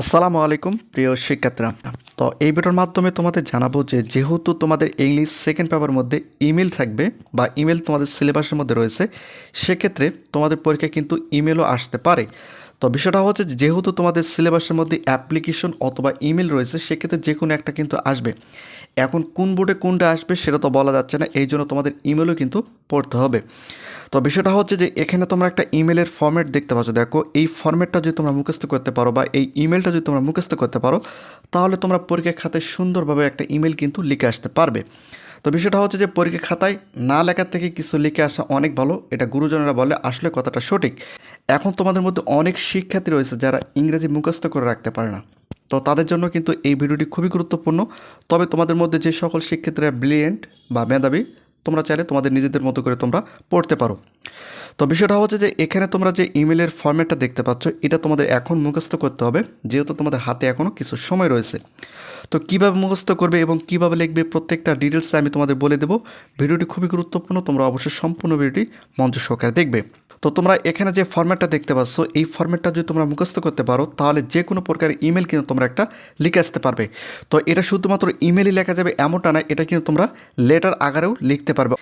আসসালামু আলাইকুম, প্রিয় শিক্ষার্থীরা। তো এই ভিডিওর মাধ্যমে তোমাদের জানাব যে, যেহেতু তোমাদের ইংলিশ সেকেন্ড পেপার মধ্যে ইমেল থাকবে বা ইমেল তোমাদের সিলেবাসের মধ্যে রয়েছে, সেক্ষেত্রে তোমাদের পরীক্ষায় কিন্তু ইমেলও আসতে পারে। তো বিষয়টা হচ্ছে যেহেতু তোমাদের সিলেবাসের মধ্যে অ্যাপ্লিকেশন অথবা ইমেল রয়েছে, সেক্ষেত্রে যে কোনো একটা কিন্তু আসবে। এখন কোন বোর্ডে কোনটা আসবে সেটা তো বলা যাচ্ছে না, এই জন্য তোমাদের ইমেলও কিন্তু পড়তে হবে। তো বিষয়টা হচ্ছে যে, এখানে তোমরা একটা ইমেলের ফর্ম্যাট দেখতে পাচ্ছ। দেখো, এই ফর্ম্যাটটা যদি তোমরা মুখস্থ করতে পারো বা এই ইমেলটা যদি তোমরা মুখস্থ করতে পারো, তাহলে তোমরা পরীক্ষা খাতায় সুন্দরভাবে একটা ইমেল কিন্তু লিখে আসতে পারবে। তো বিষয়টা হচ্ছে যে পরীক্ষা খাতায় না লেখার থেকে কিছু লিখে আসা অনেক ভালো। এটা গুরুজনেরা বলে, আসলে কথাটা সঠিক। এখন তোমাদের মধ্যে অনেক শিক্ষার্থী রয়েছে যারা ইংরেজি মুখস্থ করে রাখতে পারে না। তো তাদের জন্য কিন্তু এই ভিডিওটি খুবই গুরুত্বপূর্ণ। তবে তোমাদের মধ্যে যে সকল শিক্ষার্থীরা ব্রিলিয়েন্ট বা মেধাবী, তোমরা চাইলে তোমাদের নিজেদের মতো করে তোমরা পড়তে পারো। তো বিষয়টা হচ্ছে যে এখানে তোমরা যে ইমেলের ফর্ম্যাটটা দেখতে পাচ্ছ, এটা তোমাদের এখন মুখস্থ করতে হবে, যেহেতু তোমাদের হাতে এখনও কিছু সময় রয়েছে। তো কীভাবে মুখস্থ করবে এবং কীভাবে লিখবে প্রত্যেকটা ডিটেলসে আমি তোমাদের বলে দেবো। ভিডিওটি খুবই গুরুত্বপূর্ণ, তোমরা অবশ্যই সম্পূর্ণ ভিডিওটি মঞ্চ সহকারে দেখবে। তো তোমরা এখানে যে ফর্ম্যাটটা দেখতে পাচ্ছ, এই ফর্ম্যাটটা যদি তোমরা মুখস্থ করতে পারো, তাহলে যে কোনো প্রকার ইমেল কিন্তু তোমরা একটা লিখে আসতে পারবে। তো এটা শুধুমাত্র ইমেলই লেখা যাবে, এমনটা না, এটা কিন্তু তোমরা লেটার আকারেও লিখতে পারবে।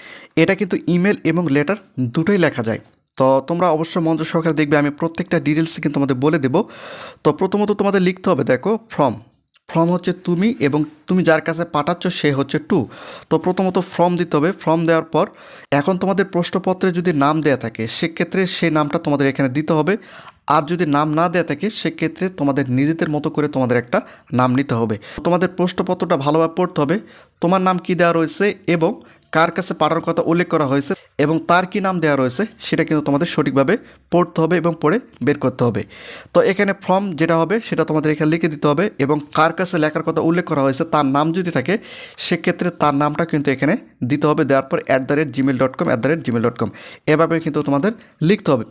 এটা কিন্তু ইমেল এবং লেটার দুটোই লেখা যায়। তো তোমরা অবশ্যই মঞ্চ সহকারে দেখবে, আমি প্রত্যেকটা ডিটেলসে কিন্তু তোমাদের বলে দেবো। তো প্রথমত তোমাদের লিখতে হবে, দেখো ফর্ম ফর্ম হচ্ছে তুমি এবং তুমি যার কাছে পাঠাচ্ছ সে হচ্ছে টু। তো প্রথমত ফর্ম দিতে হবে। ফর্ম দেওয়ার পর এখন তোমাদের প্রশ্নপত্রে যদি নাম দেয়া থাকে, সেক্ষেত্রে সেই নামটা তোমাদের এখানে দিতে হবে। আর যদি নাম না দেয়া থাকে, সেক্ষেত্রে তোমাদের নিজেদের মতো করে তোমাদের একটা নাম নিতে হবে। তোমাদের প্রশ্নপত্রটা ভালোভাবে পড়তে হবে। তোমার নাম কি দেওয়া রয়েছে এবং কার কাছে পাঠানোর কথা উল্লেখ করা হয়েছে এবং তার কি নাম দেওয়া রয়েছে, সেটা কিন্তু তোমাদের সঠিকভাবে পড়তে হবে এবং পড়ে বের করতে হবে। তো এখানে ফর্ম যেটা হবে, সেটা তোমাদের এখানে লিখে দিতে হবে এবং কার কাছে লেখার কথা উল্লেখ করা হয়েছে, তার নাম যদি থাকে, সেক্ষেত্রে তার নামটা কিন্তু এখানে দিতে হবে, দেওয়ার পর at the rate Gmail dot com at the rate Gmail dot com এভাবে কিন্তু তোমাদের লিখতে হবে।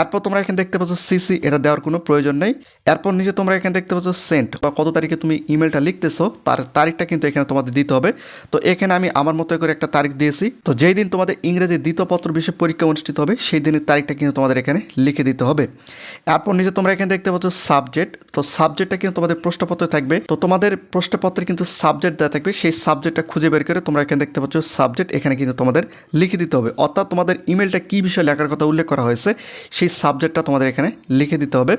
এরপর তোমরা এখানে দেখতে পাচ্ছ সিসি এটা দেওয়ার কোনো প্রয়োজন নেই। এরপর নিচে তোমরা এখানে দেখতে পাচ্ছ সেন্ট বা কত তারিখে তুমি ইমেলটা লিখতেছো, তার তারিখটা কিন্তু এখানে তোমাদের দিতে হবে। তো এখানে আমি আমার মতো করে একটা তারিখ দিয়েছি। তো যেই দিন তোমাদের ইংরেজি দ্বিতীয় পত্র বিষয়ে পরীক্ষা অনুষ্ঠিত হবে, সেই দিনের তারিখটা কিন্তু তোমাদের এখানে লিখে দিতে হবে। এরপর নিচে তোমরা এখানে দেখতে পাচ্ছ সাবজেক্ট তো সাবজেক্টটা কিন্তু তোমাদের প্রশ্নপত্রে থাকবে। তো তোমাদের প্রশ্নপত্রে কিন্তু সাবজেক্ট দেওয়া থাকবে, সেই সাবজেক্টটা খুঁজে বের করে তোমরা এখানে দেখতে পাচ্ছ সাবজেক্ট এখানে কিন্তু তোমাদের লিখে দিতে হবে। অর্থাৎ তোমাদের ইমেলটা কী বিষয়ে লেখার কথা উল্লেখ করা হয়েছে, সেই সাবজেক্টটা তোমাদের এখানে লিখে দিতে হবে।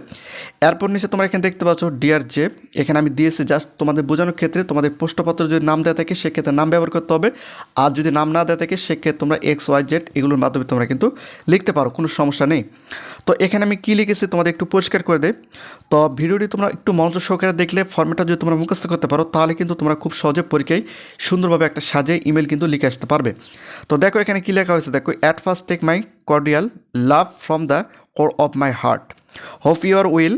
এরপর নিচে তোমরা এখানে দেখতে পাচ্ছ ডিয়ার জে এখানে আমি দিয়েছি, জাস্ট তোমাদের বোঝানোর ক্ষেত্রে তোমাদের প্রশ্নপত্র যদি নাম দেওয়া থাকে, সেক্ষেত্রে নাম ব্যবহার করতে হবে। আর যদি নাম না দেওয়া থাকে, সেক্ষেত্রে তোমরা এক্স ওয়াই জেড এগুলোর মাধ্যমে তোমরা কিন্তু লিখতে পারো, কোনো সমস্যা নেই। তো এখানে আমি কী লিখেছি তোমাদের একটু পরিষ্কার করে দেয় তো ভিডিওটি তোমরা একটু মনোযোগ সহকারে দেখলে ফর্মেটটা যদি তোমরা মুখস্থ করতে পারো, তাহলে কিন্তু তোমরা খুব সহজে পরীক্ষায় সুন্দরভাবে একটা সাজে ইমেল কিন্তু লিখে আসতে পারবে। তো দেখো এখানে কী লেখা হয়েছে? দেখো at first take my cordial love from the core of my heart hope your will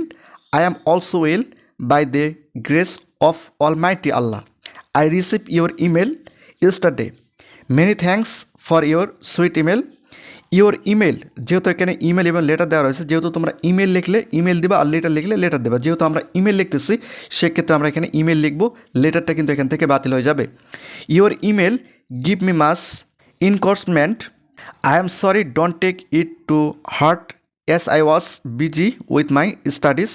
I am also will by the grace of almighty Allah I receive your email yesterday many thanks for your sweet email your email যেহেতু এখানে email এবং letter দেওয়া রয়েছে, যেহেতু তোমরা email লিখলে email দিবা আর letter লিখলে লেটার দেবা। যেহেতু আমরা ইমেল লিখতেছি, সেক্ষেত্রে আমরা এখানে ইমেল লিখব লেটারটা কিন্তু এখান থেকে বাতিল হয়ে যাবে। Your email give me mass endorsement I am sorry don't take it to heart as I was busy with my studies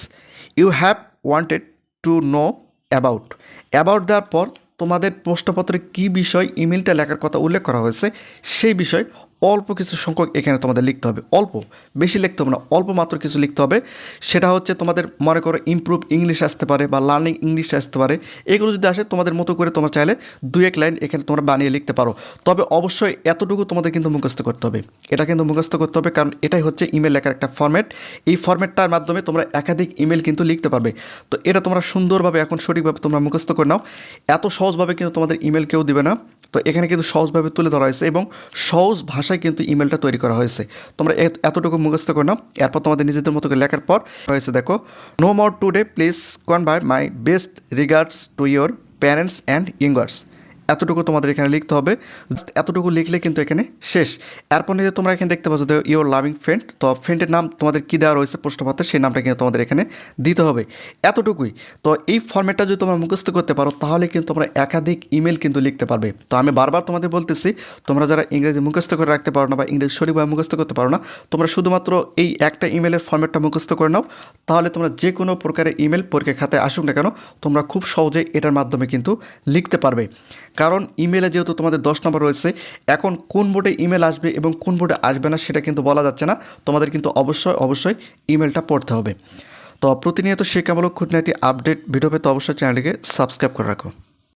you have wanted to know about about দেওয়ার পর তোমাদের প্রশ্নপত্রে কি বিষয় ইমেলটা লেখার কথা উল্লেখ করা হয়েছে সেই বিষয় অল্প কিছু সংখ্যক এখানে তোমাদের লিখতে হবে। অল্প, বেশি লিখতে হবে না, অল্প মাত্র কিছু লিখতে হবে। সেটা হচ্ছে তোমাদের মনে করো ইমপ্রুভ ইংলিশ আসতে পারে বা লার্নিং ইংলিশ আসতে পারে। এগুলো যদি আসে, তোমাদের মতো করে তোমরা চাইলে দুই এক লাইন এখানে তোমরা বানিয়ে লিখতে পারো। তবে অবশ্যই এতটুকু তোমাদের কিন্তু মুখস্থ করতে হবে। এটা কিন্তু মুখস্থ করতে হবে কারণ এটাই হচ্ছে ইমেল লেখার একটা ফর্ম্যাট এই ফর্ম্যাটটার মাধ্যমে তোমরা একাধিক ইমেল কিন্তু লিখতে পারবে। তো এটা তোমরা সুন্দরভাবে, এখন সঠিকভাবে তোমরা মুখস্থ করে নাও। এত সহজভাবে কিন্তু তোমাদের ইমেল কেউ দিবে না। তো এখানে কিন্তু সহজভাবে তুলে ধরা হয়েছে এবং সহজ ভাষায় কিন্তু ইমেলটা তৈরি করা হয়েছে। তোমরা এত- এতটুকু মুখস্থ করে নাও এরপর তোমাদের নিজেদের মতো করে লেখার পর হয়েছে, দেখো no more today please convert my best regards to your parents and youngers এতটুকু তোমাদের এখানে লিখতে হবে। এতটুকু লিখলে কিন্তু এখানে শেষ। এরপর নিয়ে তোমরা এখানে দেখতে পাচ্ছ ইওর লাভিং ফ্রেন্ড তো ফ্রেন্ডের নাম তোমাদের কী দেওয়া রয়েছে প্রশ্নপত্রে, সেই নামটা কিন্তু তোমাদের এখানে দিতে হবে। এতটুকুই। তো এই ফর্মেটটা যদি তোমরা মুখস্থ করতে পারো, তাহলে কিন্তু তোমরা একাধিক ইমেল কিন্তু লিখতে পারবে। তো আমি বারবার তোমাদের বলতেছি, তোমরা যারা ইংরেজি মুখস্থ করে রাখতে পারো না বা ইংরেজি সঠিকভাবে মুখস্থ করতে পারো না, তোমরা শুধুমাত্র এই একটা ইমেলের ফর্মেটটা মুখস্থ করে নাও। তাহলে তোমরা যে কোনো প্রকারের ইমেল পরীক্ষা খাতায় আসুক না কেন, তোমরা খুব সহজে এটার মাধ্যমে কিন্তু লিখতে পারবে। কারণ ইমেলে যেহেতু তোমাদের দশ নম্বর রয়েছে, এখন কোন বোর্ডে ইমেল আসবে এবং কোন বোর্ডে আসবে না সেটা কিন্তু বলা যাচ্ছে না। তোমাদের কিন্তু অবশ্যই অবশ্যই ইমেলটা পড়তে হবে। তো প্রতিনিয়ত শিক্ষামূলক খুঁটিনাটি আপডেট ভিডিও পেতে অবশ্যই চ্যানেলটিকে সাবস্ক্রাইব করে রাখো।